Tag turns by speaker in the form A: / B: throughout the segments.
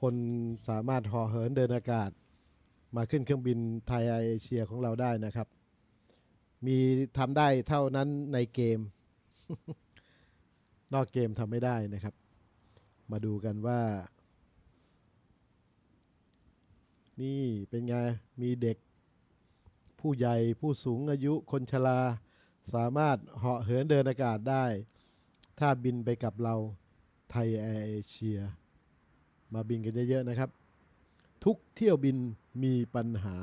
A: คนสามารถห่อเหินเดินอากาศ มาขึ้นเครื่องบินไทยแอร์เอเชียของเราได้นะครับ มีทำได้เท่านั้นในเกม นอกเกมทำไม่ได้นะครับ มาดูกันว่า นี่เป็นไง มีเด็ก ผู้ใหญ่ผู้สูงอายุคนชราสามารถเหาะเหินเดินอากาศได้ ถ้าบินไปกับเราไทยแอร์เอเชีย มาบินกันเยอะๆนะครับ ทุกเที่ยวบินมีปัญหา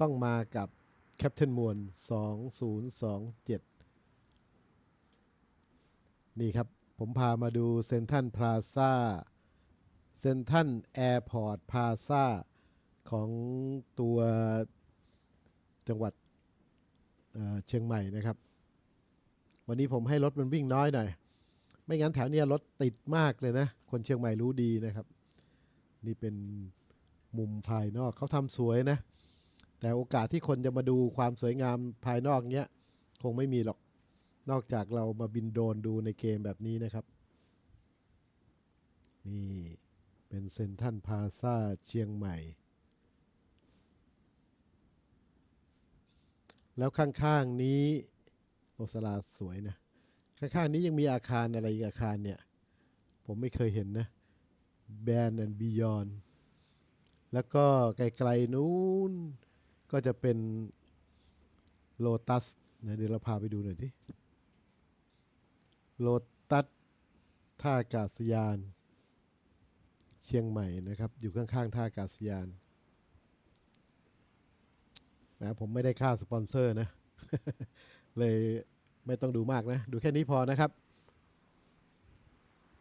A: ต้องมากับแคปเทนมวล2027 นี่ครับ ผมพามาดูเซนทันพลาซ่าเซนทันแอร์พอร์ตพลาซ่าของตัวจังหวัดเอ่อเชียงใหม่นะครับ วันนี้ผมให้รถมันวิ่งน้อยหน่อย ไม่งั้นแถวเนี้ยรถติดมากเลยนะ คนเชียงใหม่รู้ดีนะครับ นี่เป็นมุมภายนอกเขาทำสวยนะ แต่โอกาสที่คนจะมาดูความสวยงามภายนอกเนี้ยคงไม่มีหรอกนอกจากเรามาบินโดรนดูในเกมแบบนี้นะครับ นี่เป็นเซนทันพาซาเชียงใหม่ แล้วข้างๆนี้โอสลาสวยนะ ข้างๆนี้ยังมีอาคารอะไรอีกอาคารเนี่ย ผมไม่เคยเห็นนะแบนแอนด์บิยอนแล้วก็ไกลๆนู้นก็จะเป็นโลตัสนะเดี๋ยวเราพาไปดูหน่อยที่โลตัสท่าอากาศยาน เชียงใหม่นะครับ อยู่ข้างๆท่าอากาศยานนะผมไม่ได้ค่าสปอนเซอร์นะ เลย ไม่ต้องดูมากนะ ดูแค่นี้พอนะครับ